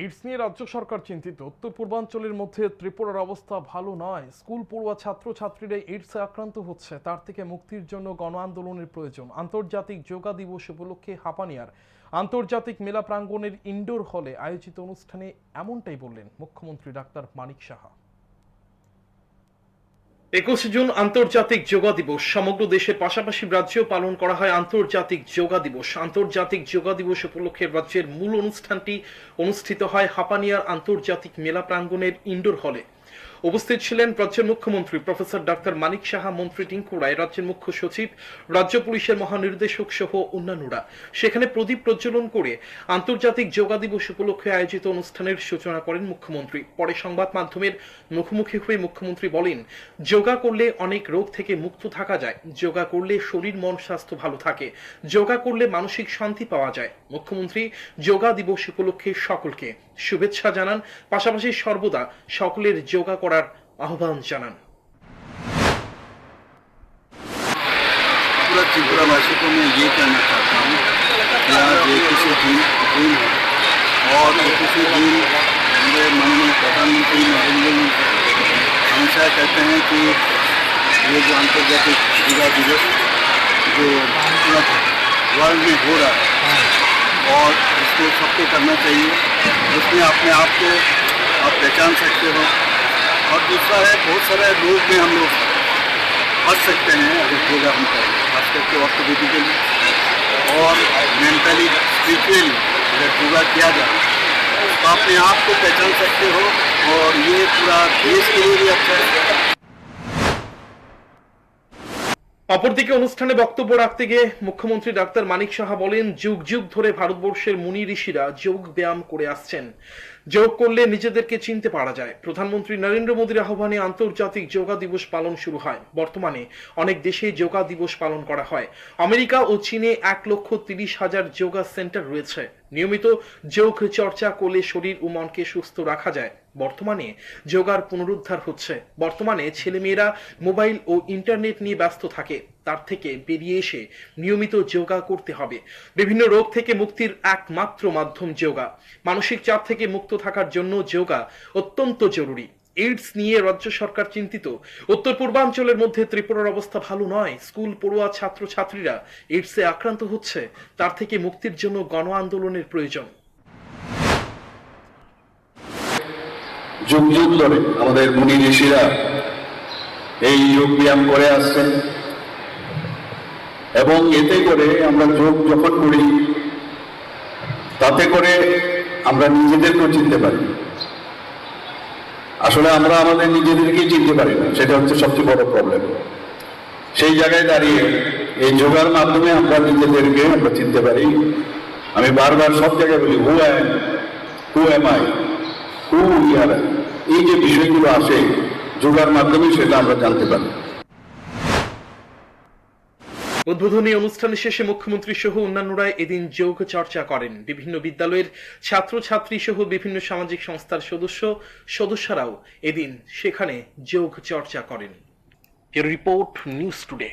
AIDS নিয়ে রাজ্য সরকার চিন্তিত। উত্তর পূর্বাঞ্চলের মধ্যে ত্রিপুরার অবস্থা ভালো নয়। স্কুল পড়ুয়া ছাত্রছাত্রীরা এইডসে আক্রান্ত হচ্ছে। তার থেকে মুক্তির জন্য গণ আন্দোলনের প্রয়োজন। আন্তর্জাতিক যোগা দিবস উপলক্ষে হাপানিয়ার। আন্তর্জাতিক মেলা প্রাঙ্গণের ইনডোর হলে আয়োজিত অনুষ্ঠানে এমনটাই বললেন মুখ্যমন্ত্রী ডাক্তার মানিক সাহা। একুশে জুন আন্তর্জাতিক যোগা দিবস। সমগ্র দেশের পাশাপাশি রাজ্যেও পালন করা হয় আন্তর্জাতিক যোগা দিবস। আন্তর্জাতিক যোগা দিবস উপলক্ষে রাজ্যের মূল অনুষ্ঠানটি অনুষ্ঠিত হয় হাপানিয়ার আন্তর্জাতিক মেলা প্রাঙ্গণের ইন্ডোর হলে। উপস্থিত ছিলেন রাজ্যের মুখ্যমন্ত্রী প্রফেসর ডাক্তার মানিক সাহা, মন্ত্রী টিঙ্কু রায়, রাজ্যের মুখ্য সচিব, রাজ্য পুলিশের মহানির্দেশক সহ অন্যান্যরা। সেখানে প্রদীপ প্রজ্বলন করে আন্তর্জাতিক যোগা দিবস উপলক্ষে আয়োজিত অনুষ্ঠানের সূচনা করেন মুখ্যমন্ত্রী। পরে সংবাদ মাধ্যমের মুখোমুখি হয়ে মুখ্যমন্ত্রী বলেন, যোগা করলে অনেক রোগ থেকে মুক্ত থাকা যায়। যোগা করলে শরীর, মন, স্বাস্থ্য ভালো থাকে। যোগা করলে মানসিক শান্তি পাওয়া যায়। মুখ্যমন্ত্রী, যোগা দিবস উপলক্ষে সকলকে শুভেচ্ছা জানান। পাশাপাশি সর্বদা সকলের যোগা করার আহ্বান জানান पूरा त्रिपुरावासी को मैं ये कहना चाहता हूँ कि आज इक्कीस जून जून है और इक्कीस जून हमारे माननीय प्रधानमंत्री नरेंद्र मोदी हमेशा कहते हैं कि ये जो अंतर्जातिक युवा दिवस जो पूरा वर्ल्ड में हो रहा है और इसको सबको करना चाहिए उसमें अपने आप को आप पहचान सकते हो और दूसरा है, बहुत सारे लोग में हम लोग फंस सकते हैं, अगर योगा हम करें खास करके वक्त ऑर्थोपेडिकली और मेंटली स्पिरिचुअली अगर योगा किया जाए तो अपने आप को पहचान सकते हो, और ये पूरा देश के लिए भी अच्छा है। অপরদিকে অনুষ্ঠানে বক্তব্য রাখতে গিয়ে মুখ্যমন্ত্রী ডাক্তার মানিক সাহা বলেন, যুগ যুগ ধরে ভারতবর্ষের মুনি ঋষিরা যোগ ব্যায়াম করে আসছেন। যোগ করলে নিজেদেরকে চিনতে পারা যায়। প্রধানমন্ত্রী নরেন্দ্র মোদীর আহ্বানে আন্তর্জাতিক যোগা দিবস পালন শুরু হয়। বর্তমানে অনেক দেশে যোগা দিবস পালন করা হয়। আমেরিকা ও চীনে এক লক্ষ তিরিশ হাজার যোগা সেন্টার রয়েছে। নিয়মিত যোগ চর্চা করলে শরীর ও মনকে সুস্থ রাখা যায়। বর্তমানে যোগার পুনরুদ্ধার হচ্ছে। বর্তমানে ছেলেমেয়েরা মোবাইল ও ইন্টারনেট নিয়ে ব্যস্ত থাকে। তার থেকে বেরিয়ে এসে নিয়মিত যোগা করতে হবে। বিভিন্ন রোগ থেকে মুক্তির একমাত্র মাধ্যম যোগা। মানসিক চাপ থেকে মুক্ত থাকার জন্য যোগা অত্যন্ত জরুরি। এইডস নিয়ে রাজ্য সরকার চিন্তিত। উত্তর পূর্বাঞ্চলের মধ্যে ত্রিপুরার অবস্থা ভালো নয়। স্কুল, পড়ুয়া, ছাত্রছাত্রীরা এইডসে আক্রান্ত হচ্ছে। তার থেকে মুক্তির জন্য গণ আন্দোলনের প্রয়োজন। যুগ যুগ ধরে আমাদের মুনি ঋষিরা এই যোগ ব্যায়াম করে আসছেন। এবং এতে করে আমরা যোগ যখন করি, তাতে করে আমরা নিজেদেরকেও চিনতে পারি। আসলে আমরা আমাদের নিজেদেরকেই চিনতে পারি না, সেটা হচ্ছে সবচেয়ে বড় প্রবলেম সেই জায়গায় দাঁড়িয়ে এই যোগার মাধ্যমে আমরা নিজেদেরকে আমরা চিনতে পারি। আমি বারবার সব জায়গায় বলি who I who am I who ইয়ার এই যে বিষয়গুলো আসে, যোগার মাধ্যমে সেটা আমরা জানতে পারি। উদ্বোধনী অনুষ্ঠান শেষে মুখ্যমন্ত্রী সহ অন্যান্যরা এদিন যোগ চর্চা করেন। বিভিন্ন বিদ্যালয়ের ছাত্রছাত্রী সহ বিভিন্ন সামাজিক সংস্থার সদস্য, সদস্যরাও এদিন সেখানে যোগ চর্চা করেন। Report news today.